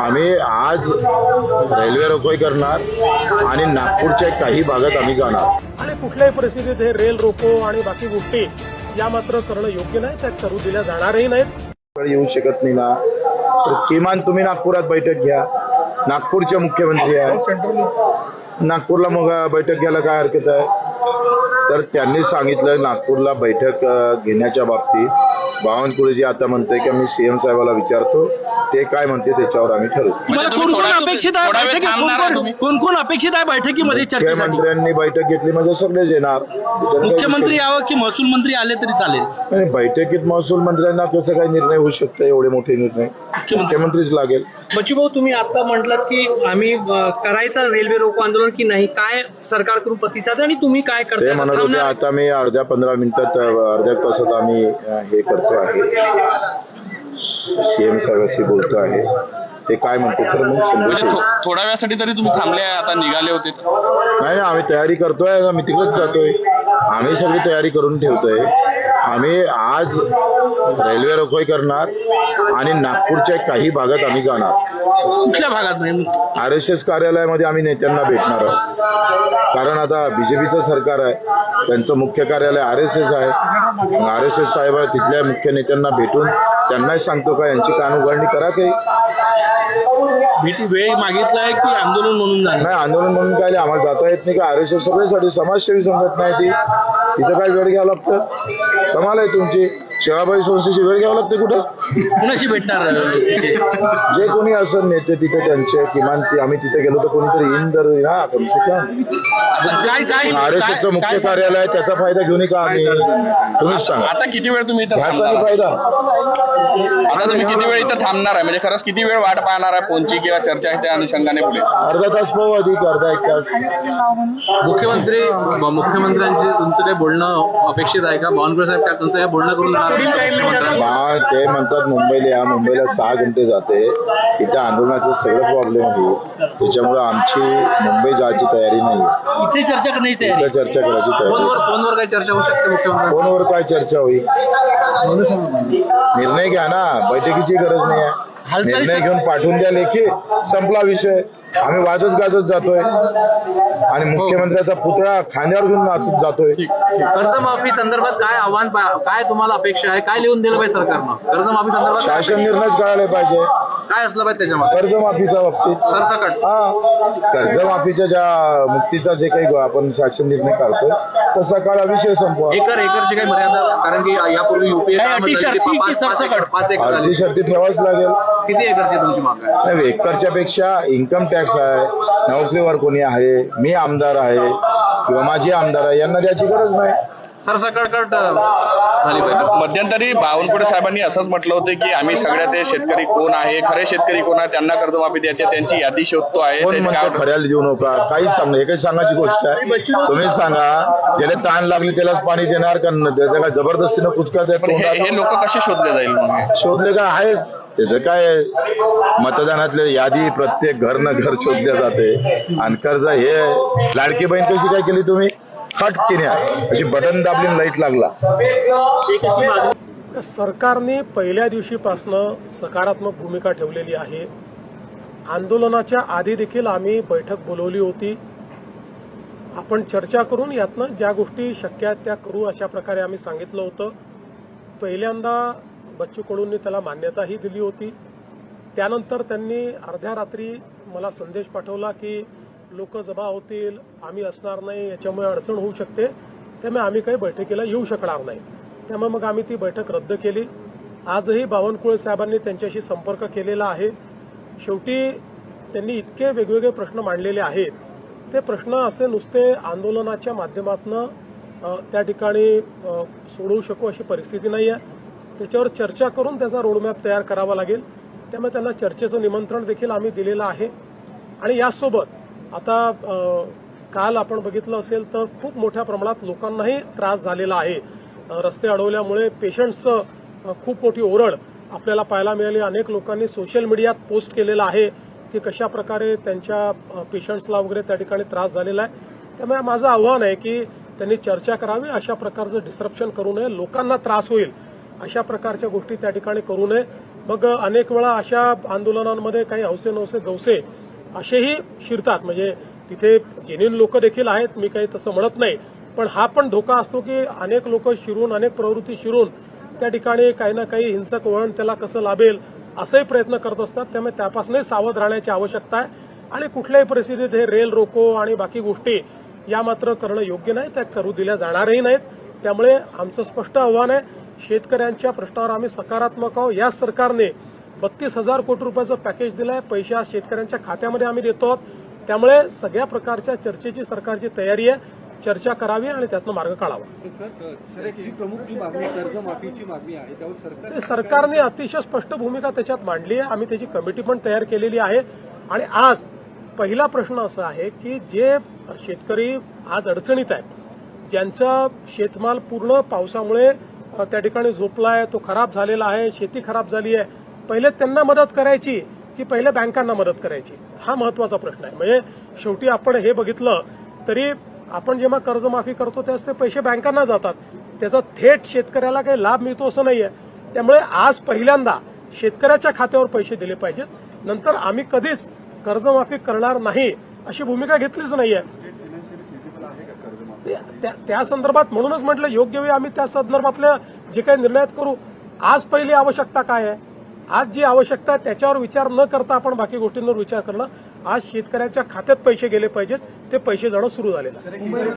आम्ही आज रेल्वे रोकोई करणार आणि नागपूरच्या काही भागात आम्ही जाणार. आणि कुठल्याही परिस्थितीत हे रेल रोको आणि बाकी गोष्टी या मात्र करणं योग्य नाही त्या करू दिल्या जाणारही नाहीत. येऊ शकत नाही ना. तर किमान तुम्ही नागपुरात बैठक घ्या. नागपूरचे मुख्यमंत्री आहे नागपूरला मग बैठक घ्यायला काय हरकत आहे? तर त्यांनी सांगितलं नागपूरला बैठक घेण्याच्या बाबतीत. बावनकुळेजी आता म्हणते की मी सीएम साहेबाला विचारतो ते काय म्हणते त्याच्यावर आम्ही ठरवू तुम्हाला तुम्ही कोण कोण थोडा- अपेक्षित आहे थोडा वेळ बैठकीत? थांबणार आहे कोण- तुम्ही? कोण कोण अपेक्षित आहे बैठकीमध्ये चर्चेसाठी मुख्यमंत्र्यांनी बैठक घेतली म्हणजे सगळेच येणार त्याच्यात काही मुख्यमंत्री विषय यावं की महसूल मंत्री आले तरी चालेल. नाही, बैठकीत महसूल मंत्र्यांना कसं काय निर्णय होऊ शकतो एवढे मोठे निर्णय मुख्यमंत्रीच लागेल बच्चूभाऊ तुम्ही आता म्हटलात की आम्ही करायचं रेल्वे रोको आंदोलन की नाही काय सरकारकडून प्रतिसाद आहे आणि तुम्ही काय ते करताय म्हणत होते थांबणार? आता मी अर्ध्या पंधरा मिनिटात अर्ध्या तासात आम्ही अ, हे करतो आहे सीएम साहेबांशी बोलतो आहे ते काय म्हणते तर मग समजू म्हणजे. थो- थोड्या वेळासाठी तरी तुम्ही थांबले आता निघाले होते तर. नाही नाही आम्ही तयारी करतोय आम्ही तिकडेच जातोय आम्ही सगळी तयारी करून ठेवतोय. आम्ही आज रेल्वे रोकोई करणार आणि नागपूरच्या काही भागात आम्ही जाणार. कुठल्या भागात म्हणजे आर एस एस कार्यालयामध्ये आम्ही नेत्यांना भेटणार आहोत. कारण आता बीजेपीचं सरकार आहे त्यांचं मुख्य कार्यालय आर एस एस आहे. आर एस एस साहेब तिथल्या मुख्य नेत्यांना भेटून त्यांनाही सांगतो का यांची कान उघडणी करा काही भेटी वेळ मागितलाय की आंदोलन म्हणून जाणार? नाही आंदोलन म्हणून काय आम्हाला जाता येत नाही का आरक्षण सगळ्यासाठी समाजसेवी संघटना आहे ती. तिथं काय वेळ घ्यावं लागतं? कमाल आहे तुमची. सेवाबाई संस्थेची वेळ घ्यावं लागते कुठं? कुणाशी भेटणार? जे कोणी असं नेते तिथे त्यांचे किमान ती आम्ही तिथे गेलो तर कोणीतरी येईन तर ना कमसे कम. काय काय आर एस एसचं मुख्य कार्यालय आहे, त्याचा फायदा घेऊन का आम्ही? तुम्हीच सांगा. आता किती वेळ तुम्ही इथं घ्यायचा थांबणार? नाही आहात? फायदा? आता तुम्ही किती वेळ इथं थांबणार आहे? म्हणजे खरंच किती वेळ वाट पाहणार आहे? फोनची किंवा चर्चा त्या अनुषंगाने पुढे अर्धा तास पाहू अधिक अर्धा एक तास. मुख्यमंत्री मुख्यमंत्र्यांचे तुमचं काही बोलणं अपेक्षित आहे का? बावनकुळे साहेब काय तुमचं काही बोलणं करून मा ते म्हणतात मुंबईला या मुंबईला सहा घंटे जाते. इथे आंदोलनाचे सगळे प्रॉब्लेम आहे. त्याच्यामुळे आमची मुंबई जायची तयारी नाही. इथे चर्चा करण्याची तयारी. चर्चा करायची तयारी. फोनवर फोनवर काही चर्चा होऊ शकते मुख्यमंत्री? फोनवर काय चर्चा होईल? निर्णय घ्या ना. बैठकीची गरज नाही आहे. निर्णय घेऊन पाठवून द्या लेखी. संपला विषय. आम्ही वाजत गाजत जातोय. आणि मुख्यमंत्र्याचा पुतळा खांद्यावर घेऊन नाचत जातोय. कर्जमाफी संदर्भात काय आव्हान काय तुम्हाला अपेक्षा आहे? काय लिहून दिलं पाहिजे सरकारनं? कर्जमाफी संदर्भात शासन निर्णयच कळायला पाहिजे. काय असलं पाहिजे त्याच्यामध्ये? कर्जमाफीच्या बाबतीत. सरसकट. हा. कर्जमाफीच्या ज्या मुक्तीचा जे काही आपण शासन निर्णय काढतोय तसा काळा विषय संपवा. एकर एकरची काही मर्यादा कारण की यापूर्वी युपीए काय अटी शर्ती की सरसकट? पाच एकर अर्धी. शर्ती ठेवाच लागेल. किती एकरची तुमची माग आहे? नाही, एकरच्या पेक्षा इन्कम टॅक्स आहे नोकरीवर कोणी आहे मी आमदार आहे किंवा माझी आमदार आहे यांना द्यायची गरज नाही. सरसकट अं, झाली पाहिजे. मध्यंतरी बावनकुळे साहेबांनी असंच म्हटलं होतं की आम्ही सगळ्या ते शेतकरी कोण आहे खरे शेतकरी कोण आहे त्यांना कर्जमाफी द्यायची त्यांची यादी शोधतो आहे कोण त्याचे म्हणतो काय- खऱ्याला देऊ नका? काही सांग हे काही सांगायची गोष्ट आहे. तुम्ही सांगा ज्याला ताण लागली त्यालाच पाणी देणार का न- त्याला काय जबरदस्तीनं कुचका देत पण हे हे लोक कसे शोधले जाईल मग? शोधले का आहेच. त्याचं काय मतदानातले यादी प्रत्येक घर न घर शोधल्या जाते. आणि कर्ज हे लाडकी बहीण कशी काय केली तुम्ही? खट अशी बटन दाबली लाइट लागला. सरकारने पहिल्या दिवशीपासनं सकारात्मक भूमिका ठेवलेली आहे. आंदोलनाच्या आधी देखील आम्ही बैठक बोलवली होती. आपण चर्चा करून यातनं ज्या गोष्टी शक्य आहेत त्या करू अशा प्रकारे आम्ही सांगितलं होतं. पहिल्यांदा बच्चू कडूंनी त्याला मान्यताही दिली होती. त्यानंतर त्यांनी अर्ध्या रात्री मला संदेश पाठवला की लोक जमा होतील आम्ही असणार नाही याच्यामुळे अडचण होऊ शकते. त्यामुळे आम्ही काही बैठकीला येऊ शकणार नाही. त्यामुळे मग आम्ही ती बैठक रद्द केली. आजही बावनकुळे साहेबांनी त्यांच्याशी संपर्क केलेला आहे. शेवटी त्यांनी इतके वेगवेगळे प्रश्न मांडलेले आहेत. ते प्रश्न असे नुसते आंदोलनाच्या माध्यमातून त्या ठिकाणी सोडवू शकू अशी परिस्थिती नाही आहे त्याच्यावर चर्चा करून त्याचा रोडमॅप तयार करावा लागेल. त्यामुळे त्यांना चर्चेचं निमंत्रण देखील आम्ही दिलेलं आहे. आणि यासोबत आता काल आपण बघितलं असेल तर खूप मोठ्या प्रमाणात लोकांनाही त्रास झालेला आहे. रस्ते अडवल्यामुळे पेशंट्सचं खूप मोठी ओरड आपल्याला पाहायला मिळाली. अनेक लोकांनी सोशल मीडियात पोस्ट केलेलं आहे की कशा प्रकारे त्यांच्या पेशंट्सला वगैरे त्या ठिकाणी त्रास झालेला आहे. त्यामुळे माझं आव्हान आहे की त्यांनी चर्चा करावी अशा प्रकारचं डिस्क्रप्शन करू नये लोकांना त्रास होईल अशा प्रकारच्या गोष्टी त्या ठिकाणी करू नये. मग अनेक वेळा अशा आंदोलनांमध्ये काही हौसे नवसे गवसे असेही शिरतात. म्हणजे तिथे जेन्युन लोक देखील आहेत मी काही तसं म्हणत नाही. पण हा पण धोका असतो की अनेक लोक शिरून अनेक प्रवृत्ती शिरून त्या ठिकाणी काही ना काही हिंसक वळण त्याला कसं लाभेल असेही प्रयत्न करत असतात. त्यामुळे त्यापासूनही सावध राहण्याची आवश्यकता आहे. आणि कुठल्याही परिस्थितीत हे रेल रोको आणि बाकी गोष्टी या मात्र करणं योग्य नाही. त्या करू दिल्या जाणारही नाहीत. त्यामुळे आमचं स्पष्ट आव्हान आहे शेतकऱ्यांच्या प्रश्नावर आम्ही सकारात्मक आहोत. या सरकारने बत्तीस हजार कोटी रुपयाचं पॅकेज दिलंय. पैसे आज शेतकऱ्यांच्या खात्यामध्ये आम्ही देतो आहोत. त्यामुळे सगळ्या प्रकारच्या चर्चेची सरकारची तयारी आहे. चर्चा करावी आणि त्यातनं मार्ग काढावा. आहे सरकारने अतिशय स्पष्ट भूमिका त्याच्यात मांडली आहे. आम्ही त्याची कमिटी पण तयार केलेली आहे. आणि आज पहिला प्रश्न असा आहे की जे शेतकरी आज अडचणीत आहेत ज्यांचा शेतमाल पूर्ण पावसामुळे त्या ठिकाणी झोपलाय तो खराब झालेला आहे शेती खराब झाली आहे पहिले त्यांना मदत करायची की पहिले बँकांना मदत करायची? हा महत्त्वाचा प्रश्न आहे. म्हणजे शेवटी आपण हे बघितलं तरी आपण जेव्हा कर्जमाफी करतो त्याच ते पैसे बँकांना जातात. त्याचा थेट शेतकऱ्याला काही लाभ मिळतो असं नाहीये. त्यामुळे आज पहिल्यांदा शेतकऱ्याच्या खात्यावर पैसे दिले पाहिजेत. नंतर आम्ही कधीच कर्जमाफी करणार नाही अशी भूमिका घेतलीच नाहीये. त्या- त्या संदर्भात म्हणूनच म्हटलं योग्य वेळी आम्ही त्या संदर्भातल्या जे काही निर्णयात करू. आज पहिली आवश्यकता काय आहे? आज जी आवश्यकता त्याच्यावर विचार न करता आपण बाकी गोष्टींवर विचार करणं. आज शेतकऱ्याच्या खात्यात पैसे गेले पाहिजेत ते पैसे जाणं सुरू झालेलं